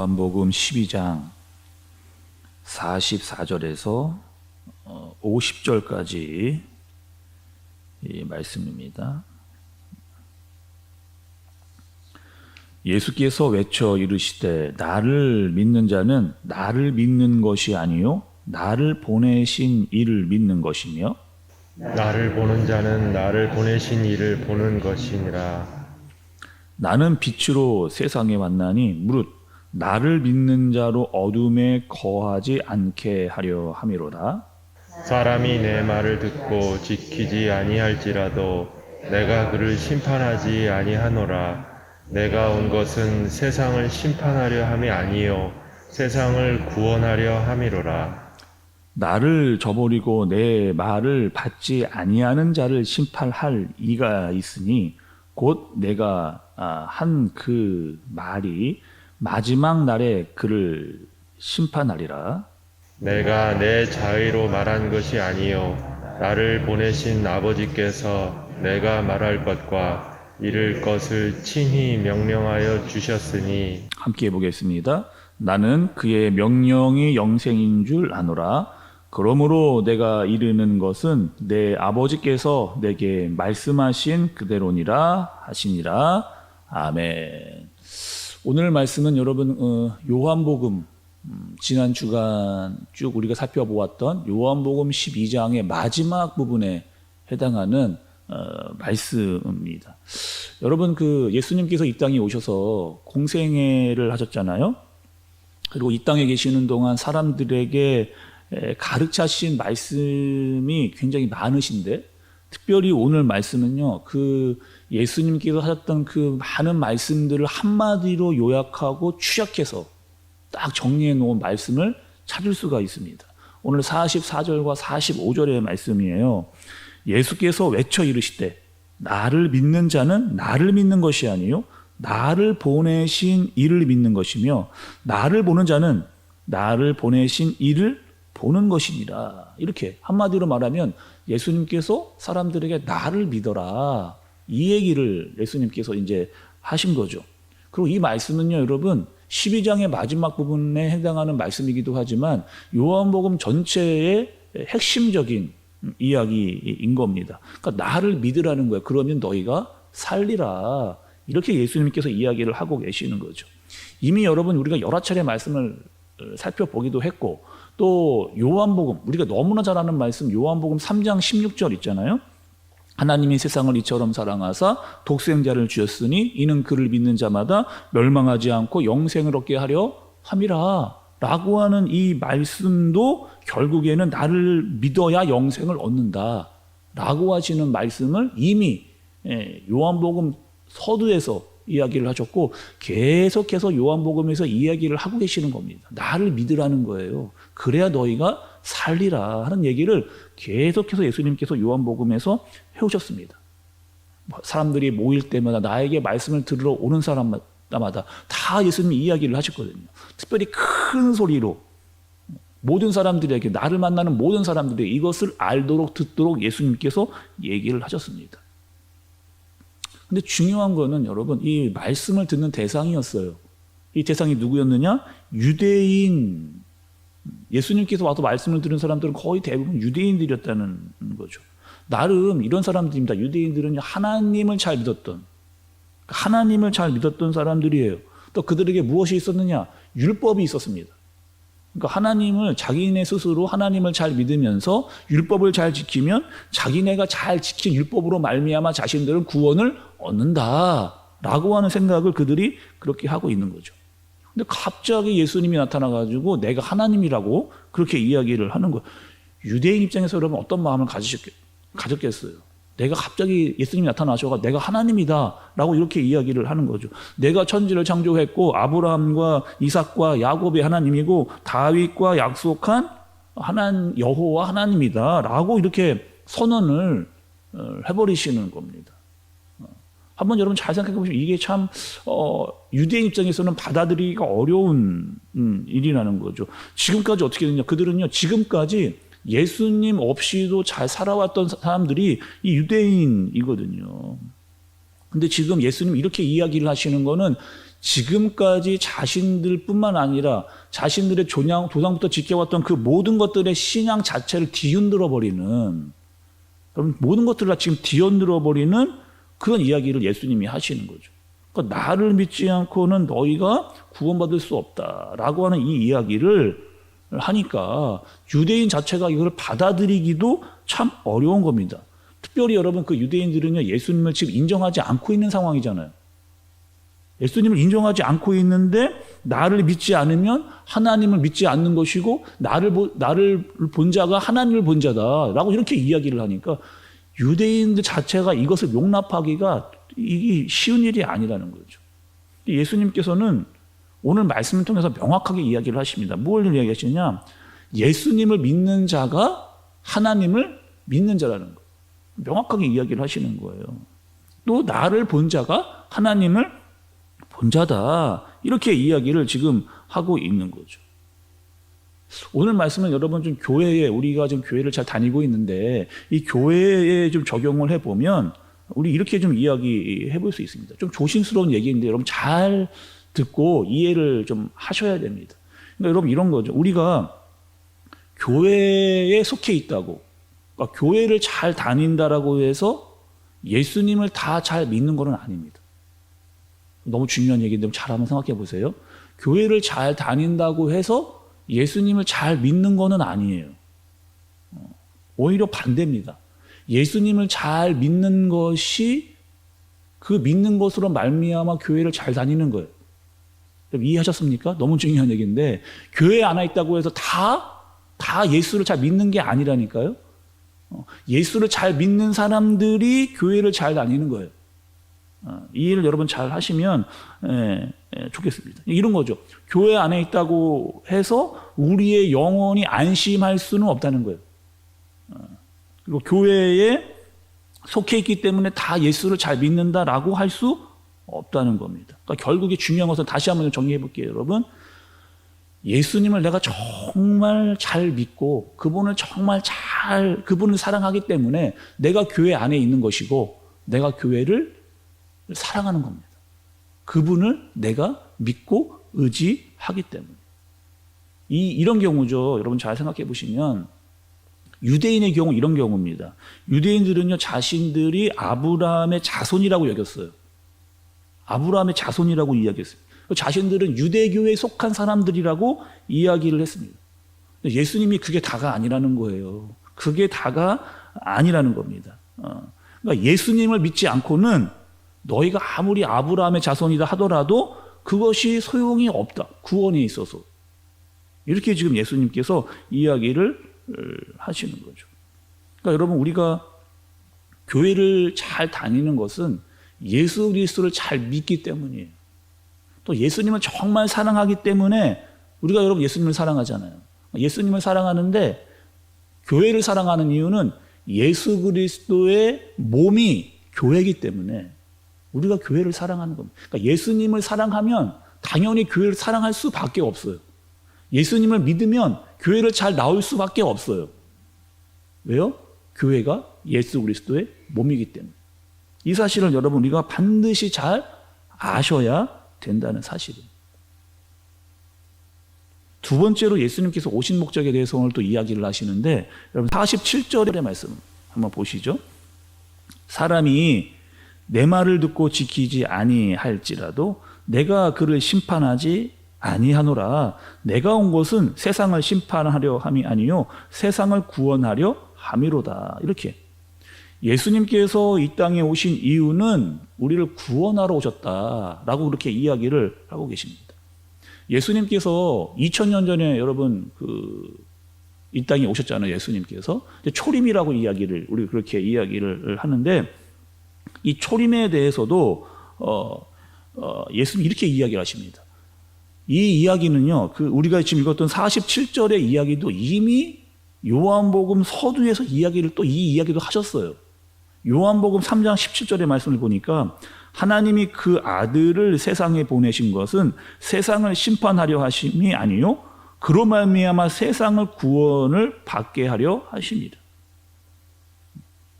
요한복음 12장 44절에서 50절까지 이 말씀입니다. 예수께서 외쳐 이르시되 나를 믿는 자는 나를 믿는 것이 아니요 나를 보내신 이를 믿는 것이며 나를 보는 자는 나를 보내신 이를 보는 것이니라. 나는 빛으로 세상에 왔나니 무릇 나를 믿는 자로 어둠에 거하지 않게 하려 함이로다. 사람이 내 말을 듣고 지키지 아니할지라도 내가 그를 심판하지 아니하노라. 내가 온 것은 세상을 심판하려 함이 아니요 세상을 구원하려 함이로라. 나를 저버리고 내 말을 받지 아니하는 자를 심판할 이가 있으니 곧 내가 아, 한그 말이 마지막 날에 그를 심판하리라. 내가 내 자의로 말한 것이 아니요 나를 보내신 아버지께서 내가 말할 것과 이를 것을 친히 명령하여 주셨으니 함께 보겠습니다. 나는 그의 명령이 영생인 줄 아노라. 그러므로 내가 이르는 것은 내 아버지께서 내게 말씀하신 그대로니라 하시니라. 아멘. 오늘 말씀은 여러분 어, 요한복음 음, 지난 주간 쭉 우리가 살펴보았던 요한복음 12장의 마지막 부분에 해당하는 어, 말씀입니다. 여러분 그 예수님께서 이 땅에 오셔서 공생애를 하셨잖아요. 그리고 이 땅에 계시는 동안 사람들에게 에, 가르치신 말씀이 굉장히 많으신데 특별히 오늘 말씀은요. 그 예수님께서 하셨던 그 많은 말씀들을 한마디로 요약하고 추적해서 딱 정리해 놓은 말씀을 찾을 수가 있습니다. 오늘 44절과 45절의 말씀이에요. 예수께서 외쳐 이르시되 나를 믿는 자는 나를 믿는 것이 아니요 나를 보내신 이를 믿는 것이며 나를 보는 자는 나를 보내신 이를 보는 것이니라. 이렇게 한마디로 말하면 예수님께서 사람들에게 나를 믿어라. 이 얘기를 예수님께서 이제 하신 거죠. 그리고 이 말씀은요, 여러분, 12장의 마지막 부분에 해당하는 말씀이기도 하지만 요한복음 전체의 핵심적인 이야기인 겁니다. 그러니까 나를 믿으라는 거예요. 그러면 너희가 살리라. 이렇게 예수님께서 이야기를 하고 계시는 거죠. 이미 여러분 우리가 여러 차례 말씀을 살펴보기도 했고 또 요한복음 우리가 너무나 잘 아는 말씀 요한복음 3장 16절 있잖아요. 하나님이 세상을 이처럼 사랑하사 독생자를 주었으니 이는 그를 믿는 자마다 멸망하지 않고 영생을 얻게 하려 함이라. 라고 하는 이 말씀도 결국에는 나를 믿어야 영생을 얻는다. 라고 하시는 말씀을 이미 예, 요한복음 서두에서 이야기를 하셨고 계속해서 요한복음에서 이야기를 하고 계시는 겁니다. 나를 믿으라는 거예요. 그래야 너희가 살리라 하는 얘기를 계속해서 예수님께서 요한복음에서 해오셨습니다. 뭐 사람들이 모일 때마다 나에게 말씀을 들으러 오는 사람마다 다 예수님이 이야기를 하셨거든요. 특별히 큰 소리로 모든 사람들에게 나를 만나는 모든 사람들이 이것을 알도록 듣도록 예수님께서 얘기를 하셨습니다. 근데 중요한 거는 여러분 이 말씀을 듣는 대상이었어요. 이 대상이 누구였느냐? 유대인 예수님께서 와서 말씀을 들은 사람들은 거의 대부분 유대인들이었다는 거죠. 나름 이런 사람들입니다. 유대인들은 하나님을 잘 믿었던 하나님을 잘 믿었던 사람들이에요. 또 그들에게 무엇이 있었느냐? 율법이 있었습니다. 그러니까 하나님을 자기네 스스로 하나님을 잘 믿으면서 율법을 잘 지키면 자기네가 잘 지킨 율법으로 말미암아 자신들은 구원을 얻는다라고 하는 생각을 그들이 그렇게 하고 있는 거죠. 근데 갑자기 예수님이 나타나 가지고 내가 하나님이라고 그렇게 이야기를 하는 거. 유대인 입장에서 여러분 어떤 마음을 가지셨겠, 가졌겠어요? 내가 갑자기 예수님이 나타나셔가 내가 하나님이다라고 이렇게 이야기를 하는 거죠. 내가 천지를 창조했고 아브라함과 이삭과 야곱의 하나님이고 다윗과 약속한 하나님 여호와 하나님이다라고 이렇게 선언을 어, 해버리시는 겁니다. 어, 한번 여러분 잘 생각해 보시면 이게 참 어, 유대인 입장에서는 받아들이기가 어려운 음, 일이라는 거죠. 지금까지 어떻게 됐냐? 그들은요 지금까지 예수님 없이도 잘 살아왔던 사람들이 이 유대인이거든요. 근데 지금 예수님 이렇게 이야기를 하시는 거는 지금까지 자신들뿐만 아니라 자신들의 조상, 조상부터 지켜왔던 그 모든 것들의 신앙 자체를 뒤흔들어 버리는 여러분 모든 것들을 다 지금 뒤흔들어 버리는 그런 이야기를 예수님이 하시는 거죠. 그러니까 나를 믿지 않고는 너희가 구원받을 수 없다라고 하는 이 이야기를 하니까 유대인 자체가 이걸 받아들이기도 참 어려운 겁니다. 특별히 여러분 그 유대인들은요 예수님을 지금 인정하지 않고 있는 상황이잖아요. 예수님을 인정하지 않고 있는데 나를 믿지 않으면 하나님을 믿지 않는 것이고 나를 보, 나를 본 자가 하나님을 본 자다라고 이렇게 이야기를 하니까 유대인들 자체가 이것을 용납하기가 이게 쉬운 일이 아니라는 거죠. 예수님께서는 오늘 말씀을 통해서 명확하게 이야기를 하십니다. 뭘 이야기하시냐? 예수님을 믿는 자가 하나님을 믿는 자라는 거. 명확하게 이야기를 하시는 거예요. 또 나를 본 자가 하나님을 본 자다. 이렇게 이야기를 지금 하고 있는 거죠. 오늘 말씀은 여러분 좀 교회에 우리가 좀 교회를 잘 다니고 있는데 이 교회에 좀 적용을 해 보면 우리 이렇게 좀 이야기해 볼 수 있습니다. 좀 조심스러운 얘기인데 여러분 잘 듣고 이해를 좀 하셔야 됩니다. 그러니까 여러분 이런 거죠. 우리가 교회에 속해 있다고 그러니까 교회를 잘 다닌다라고 해서 예수님을 다 잘 믿는 것은 아닙니다. 너무 중요한 얘기인데 잘 한번 생각해 보세요. 교회를 잘 다닌다고 해서 예수님을 잘 믿는 것은 아니에요. 어, 오히려 반대입니다. 예수님을 잘 믿는 것이 그 믿는 것으로 말미암아 교회를 잘 다니는 거예요. 이해하셨습니까? 너무 중요한 얘기인데 교회 안에 있다고 해서 다 다 예수를 잘 믿는 게 아니라니까요. 어, 예수를 잘 믿는 사람들이 교회를 잘 다니는 거예요. 어, 이해를 여러분 잘 하시면 예, 예, 좋겠습니다. 이런 거죠. 교회 안에 있다고 해서 우리의 영혼이 안심할 수는 없다는 거예요. 어, 그리고 교회에 속해 있기 때문에 다 예수를 잘 믿는다라고 할 수 없다는 겁니다. 그러니까 결국에 중요한 것은 다시 한번 정리해 볼게요, 여러분. 예수님을 내가 정말 잘 믿고 그분을 정말 잘 그분을 사랑하기 때문에 내가 교회 안에 있는 것이고 내가 교회를 사랑하는 겁니다. 그분을 내가 믿고 의지하기 때문에. 이, 이런 경우죠. 여러분 잘 생각해 보시면 유대인의 경우 이런 경우입니다. 유대인들은요, 자신들이 아브라함의 자손이라고 여겼어요. 아브라함의 자손이라고 이야기했어요. 자신들은 유대교에 속한 사람들이라고 이야기를 했습니다. 예수님이 그게 다가 아니라는 거예요. 그게 다가 아니라는 겁니다. 어. 그러니까 예수님을 믿지 않고는 너희가 아무리 아브라함의 자손이다 하더라도 그것이 소용이 없다. 구원에 있어서. 이렇게 지금 예수님께서 이야기를 하시는 거죠. 그러니까 여러분 우리가 교회를 잘 다니는 것은 예수 그리스도를 잘 믿기 때문이에요. 또 예수님을 정말 사랑하기 때문에 우리가 여러분 예수님을 사랑하잖아요. 예수님을 사랑하는데 교회를 사랑하는 이유는 예수 그리스도의 몸이 교회이기 때문에 우리가 교회를 사랑하는 겁니다. 그러니까 예수님을 사랑하면 당연히 교회를 사랑할 수밖에 없어요. 예수님을 믿으면 교회를 잘 나올 수밖에 없어요. 왜요? 교회가 예수 그리스도의 몸이기 때문에. 이 사실을 여러분 우리가 반드시 잘 아셔야 된다는 사실입니다. 두 번째로 예수님께서 오신 목적에 대해서 오늘 또 이야기를 하시는데 여러분 47절의 말씀 한번 보시죠. 사람이 내 말을 듣고 지키지 아니할지라도 내가 그를 심판하지 아니하노라. 내가 온 것은 세상을 심판하려 함이 아니요 세상을 구원하려 함이로다. 이렇게 예수님께서 이 땅에 오신 이유는 우리를 구원하러 오셨다라고 그렇게 이야기를 하고 계십니다. 예수님께서 2000년 전에 여러분 그 이 땅에 오셨잖아요. 예수님께서 초림이라고 이야기를 우리 그렇게 이야기를 하는데 이 초림에 대해서도 어, 어, 예수님 이렇게 이야기를 하십니다. 이 이야기는요, 그 우리가 지금 읽었던 47절의 이야기도 이미 요한복음 서두에서 이야기를 또 이 이야기도 하셨어요. 요한복음 3장 17절의 말씀을 보니까 하나님이 그 아들을 세상에 보내신 것은 세상을 심판하려 하심이 아니요 그로 말미암아 세상을 구원을 받게 하려 하십니다.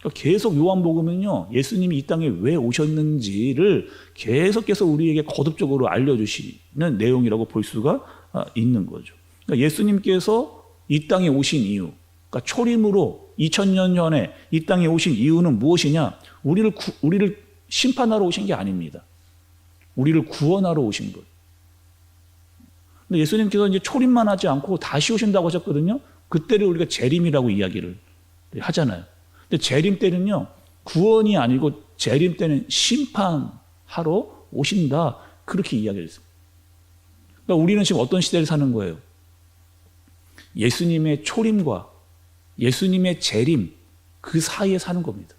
그러니까 계속 요한복음은요, 예수님이 이 땅에 왜 오셨는지를 계속해서 우리에게 거듭적으로 알려주시는 내용이라고 볼 수가 아, 있는 거죠. 그러니까 예수님께서 이 땅에 오신 이유, 그러니까 초림으로 2000년 전에 이 땅에 오신 이유는 무엇이냐? 우리를 구- 우리를 심판하러 오신 게 아닙니다. 우리를 구원하러 오신 것. 근데 예수님께서 이제 초림만 하지 않고 다시 오신다고 하셨거든요. 그때를 우리가 재림이라고 이야기를 하잖아요. 근데 재림 때는요, 구원이 아니고 재림 때는 심판하러 오신다. 그렇게 이야기를 했습니다. 그러니까 우리는 지금 어떤 시대를 사는 거예요? 예수님의 초림과 예수님의 재림 그 사이에 사는 겁니다.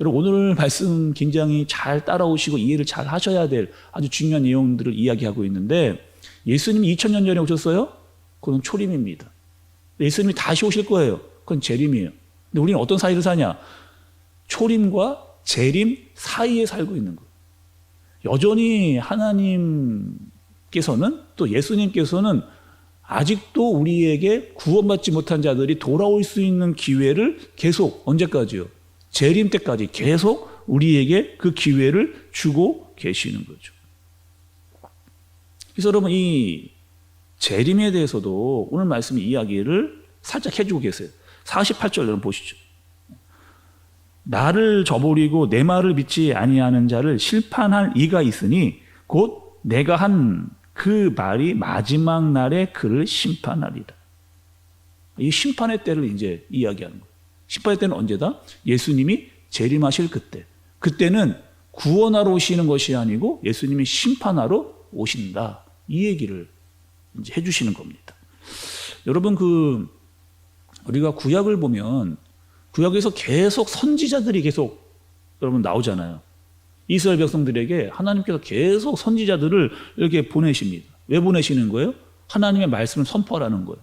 여러분 오늘 말씀 굉장히 잘 따라오시고 이해를 잘 하셔야 될 아주 중요한 내용들을 이야기하고 있는데 예수님이 2000년 전에 오셨어요? 그건 초림입니다. 예수님이 다시 오실 거예요. 그건 재림이에요. 근데 우리는 어떤 사이를 사냐? 초림과 재림 사이에 살고 있는 거예요. 여전히 하나님께서는 또 예수님께서는 아직도 우리에게 구원받지 못한 자들이 돌아올 수 있는 기회를 계속 언제까지요? 재림 때까지 계속 우리에게 그 기회를 주고 계시는 거죠. 그래서 여러분 이 재림에 대해서도 오늘 말씀 이야기를 살짝 해주고 계세요. 48절 여러분 보시죠. 나를 저버리고 내 말을 믿지 아니하는 자를 심판할 이가 있으니 곧 내가 한 그 말이 마지막 날에 그를 심판하리라. 이 심판의 때를 이제 이야기하는 거예요. 심판의 때는 언제다? 예수님이 재림하실 그때. 그때는 구원하러 오시는 것이 아니고 예수님이 심판하러 오신다. 이 얘기를 이제 해주시는 겁니다. 여러분 그 우리가 구약을 보면 구약에서 계속 선지자들이 계속 여러분 나오잖아요. 이스라엘 백성들에게 하나님께서 계속 선지자들을 이렇게 보내십니다. 왜 보내시는 거예요? 하나님의 말씀을 선포하라는 거예요.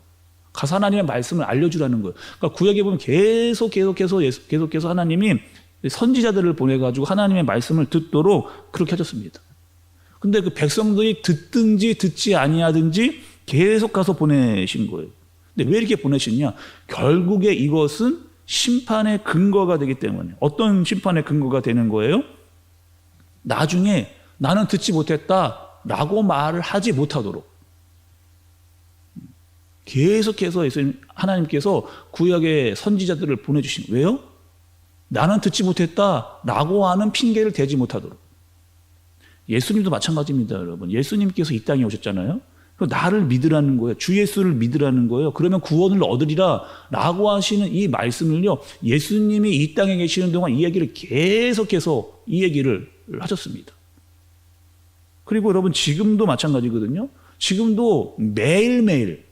가서 하나님의 말씀을 알려주라는 거예요. 그러니까 구약에 보면 계속 계속해서 계속해서 하나님이 선지자들을 보내가지고 하나님의 말씀을 듣도록 그렇게 하셨습니다. 근데 그 백성들이 듣든지 듣지 아니하든지 계속 가서 보내신 거예요. 근데 왜 이렇게 보내셨냐? 결국에 이것은 심판의 근거가 되기 때문에 어떤 심판의 근거가 되는 거예요? 나중에 나는 듣지 못했다라고 말을 하지 못하도록 계속해서 예수님 하나님께서 구약의 선지자들을 보내주신 왜요? 나는 듣지 못했다라고 하는 핑계를 대지 못하도록 예수님도 마찬가지입니다, 여러분. 예수님께서 이 땅에 오셨잖아요. 그럼 나를 믿으라는 거예요. 주 예수를 믿으라는 거예요. 그러면 구원을 얻으리라 라고 하시는 이 말씀을요. 예수님이 이 땅에 계시는 동안 이 얘기를 계속해서 이 얘기를 하셨습니다. 그리고 여러분 지금도 마찬가지거든요. 지금도 매일매일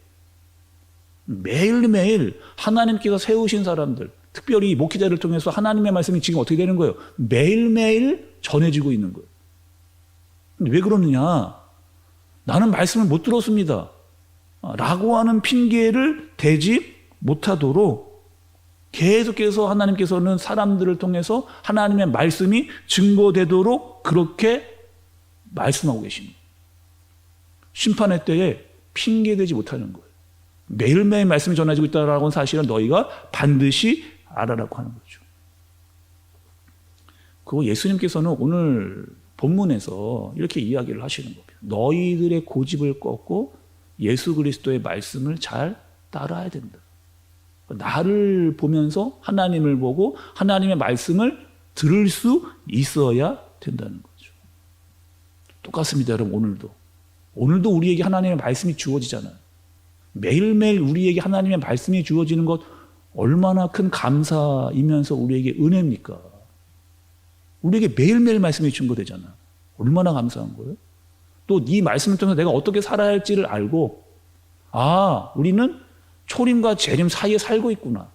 매일매일 하나님께서 세우신 사람들, 특별히 목회자를 통해서 하나님의 말씀이 지금 어떻게 되는 거예요? 매일매일 전해지고 있는 거예요. 근데 왜 그러느냐? 나는 말씀을 못 들었습니다. 아, 라고 하는 핑계를 대지 못하도록 계속해서 하나님께서는 사람들을 통해서 하나님의 말씀이 증거되도록 그렇게 말씀하고 계십니다. 심판의 때에 핑계대지 못하는 거예요. 매일매일 말씀이 전해지고 있다는 라 사실은 너희가 반드시 알아라고 하는 거죠. 그리고 예수님께서는 오늘 본문에서 이렇게 이야기를 하시는 겁니다. 너희들의 고집을 꺾고 예수 그리스도의 말씀을 잘 따라야 된다. 나를 보면서 하나님을 보고 하나님의 말씀을 들을 수 있어야 된다는 거죠. 똑같습니다, 여러분, 오늘도. 오늘도 우리에게 하나님의 말씀이 주어지잖아요. 매일매일 우리에게 하나님의 말씀이 주어지는 것 얼마나 큰 감사이면서 우리에게 은혜입니까? 우리에게 매일매일 말씀이 증거되잖아. 얼마나 감사한 거예요? 또이 말씀을 통해서 내가 어떻게 살아야 할지를 알고, 아, 우리는 초림과 재림 사이에 살고 있구나.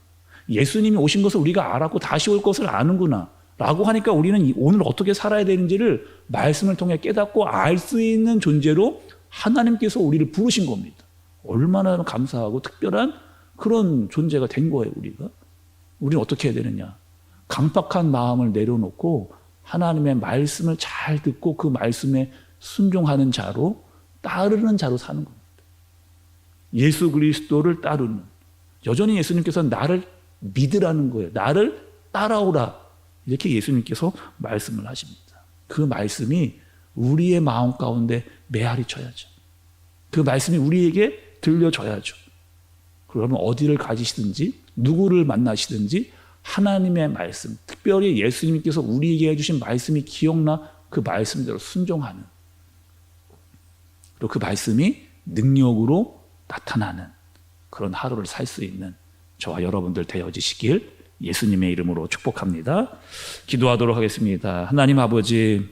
예수님이 오신 것을 우리가 알았고 다시 올 것을 아는구나. 라고 하니까 우리는 이- 오늘 어떻게 살아야 되는지를 말씀을 통해 깨닫고 알 수 있는 존재로 하나님께서 우리를 부르신 겁니다. 얼마나 감사하고 특별한 그런 존재가 된 거예요, 우리가. 우리는 어떻게 해야 되느냐? 강팍한 마음을 내려놓고 하나님의 말씀을 잘 듣고 그 말씀에 순종하는 자로 따르는 자로 사는 겁니다. 예수 그리스도를 따르는 여전히 예수님께서는 나를 믿으라는 거예요. 나를 따라오라. 이렇게 예수님께서 말씀을 하십니다. 그 말씀이 우리의 마음 가운데 메아리 쳐야죠. 그 말씀이 우리에게 들려져야죠. 그러면 어디를 가지시든지 누구를 만나시든지 하나님의 말씀, 특별히 예수님께서 우리에게 해주신 말씀이 기억나 그 말씀대로 순종하는 그리고 그 말씀이 능력으로 나타나는 그런 하루를 살 수 있는 저와 여러분들 되어지시길 예수님의 이름으로 축복합니다. 기도하도록 하겠습니다. 하나님 아버지,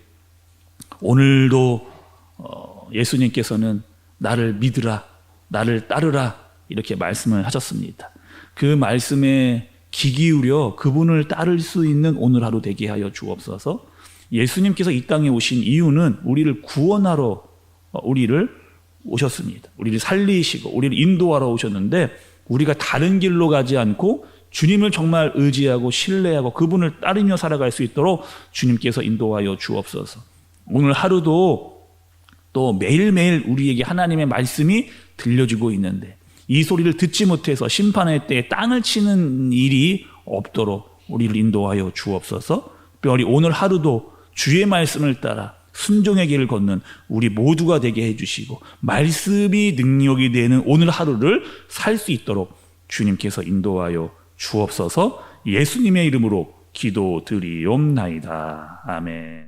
오늘도 어, 예수님께서는 나를 믿으라, 나를 따르라 이렇게 말씀을 하셨습니다. 그 말씀에 귀 기울여 그분을 따를 수 있는 오늘 하루 되게 하여 주옵소서. 예수님께서 이 땅에 오신 이유는 우리를 구원하러 어, 우리를 오셨습니다. 우리를 살리시고 우리를 인도하러 오셨는데 우리가 다른 길로 가지 않고 주님을 정말 의지하고 신뢰하고 그분을 따르며 살아갈 수 있도록 주님께서 인도하여 주옵소서. 오늘 하루도 또 매일매일 우리에게 하나님의 말씀이 들려주고 있는데 이 소리를 듣지 못해서 심판의 때에 땅을 치는 일이 없도록 우리를 인도하여 주옵소서. 특별히 오늘 하루도 주의 말씀을 따라 순종의 길을 걷는 우리 모두가 되게 해주시고 말씀이 능력이 되는 오늘 하루를 살 수 있도록 주님께서 인도하여 주옵소서 예수님의 이름으로 기도드리옵나이다. 아멘.